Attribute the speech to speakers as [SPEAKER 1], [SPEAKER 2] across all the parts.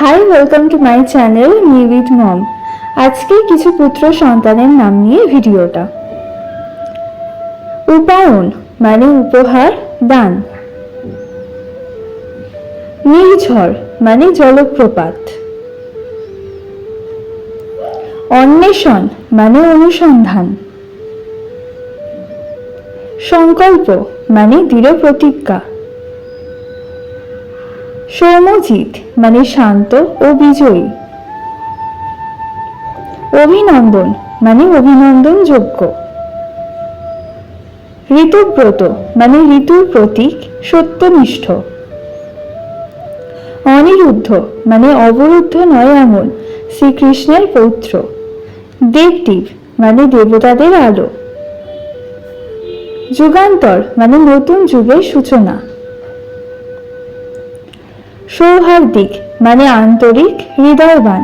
[SPEAKER 1] Hi welcome to my channel me mom আজকে কিছু পুত্র সন্তানের নাম নিয়ে ভিডিওটা। উপায়ন মানে উপহার, দান। নির্ঝর মানে জলপ্রপাত। অন্বেষণ মানে অনুসন্ধান। সংকল্প মানে দৃঢ় প্রতিজ্ঞা সৌমজিৎ মানে শান্ত ও বিজয়ী। অভিনন্দন মানে অভিনন্দনযোগ্য। ঋতুব্রত মানে ঋতুর প্রতীক, সত্যনিষ্ঠ। অনিরুদ্ধ মানে অবরুদ্ধ নয় এমন, শ্রীকৃষ্ণের পৌত্র। দেবদীপ মানে দেবতাদের আলো। যুগান্তর মানে নতুন যুগের সূচনা। সৌহার্দিক মানে আন্তরিক, হৃদয়বান।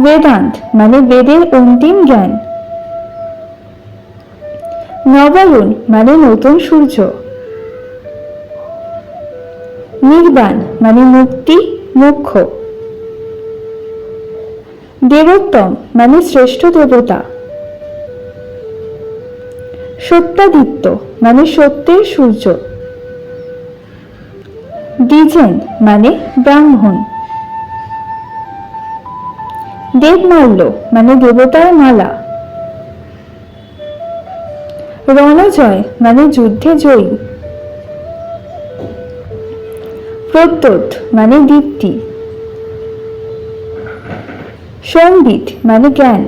[SPEAKER 1] বেদান্ত মানে বেদের অন্তিম জ্ঞান। নবায়ন মানে নতুন সূর্য। নির্বাণ মানে মুক্তি, মুখ্য। দেবোত্তম মানে শ্রেষ্ঠ দেবতা। সত্যাদিত্য মানে সত্যের সূর্য। দ্বিজেন মানে ব্রাহ্মণ। দেবমাল্য মানে দেবতার মালা। রণজয় মানে যুদ্ধে জয়ী। প্রদ্যোত মানে দীপ্তি। সংগীত মানে জ্ঞান।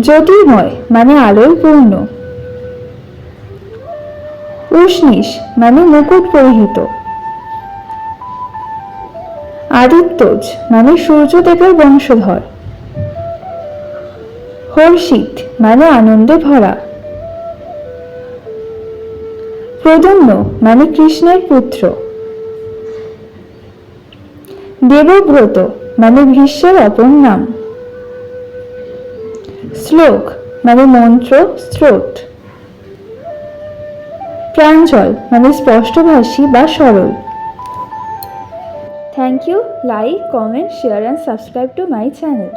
[SPEAKER 1] জ্যোতির্ময় মানে আলোয় পূর্ণ। উষ্ণিস মানে মুকুট পরিহিত। আদিত্যজ মানে সূর্যদেবের বংশধর। হর্ষিত মানে আনন্দে ভরা। প্রদম্ন মানে কৃষ্ণের পুত্র। দেবব্রত মানে ভীষ্মের অপর নাম। শ্লোক মানে মন্ত্র, স্রোত। প্রাঞ্জল মানে স্পষ্টভাষী বা সরল। Thank you like comment share and subscribe to my channel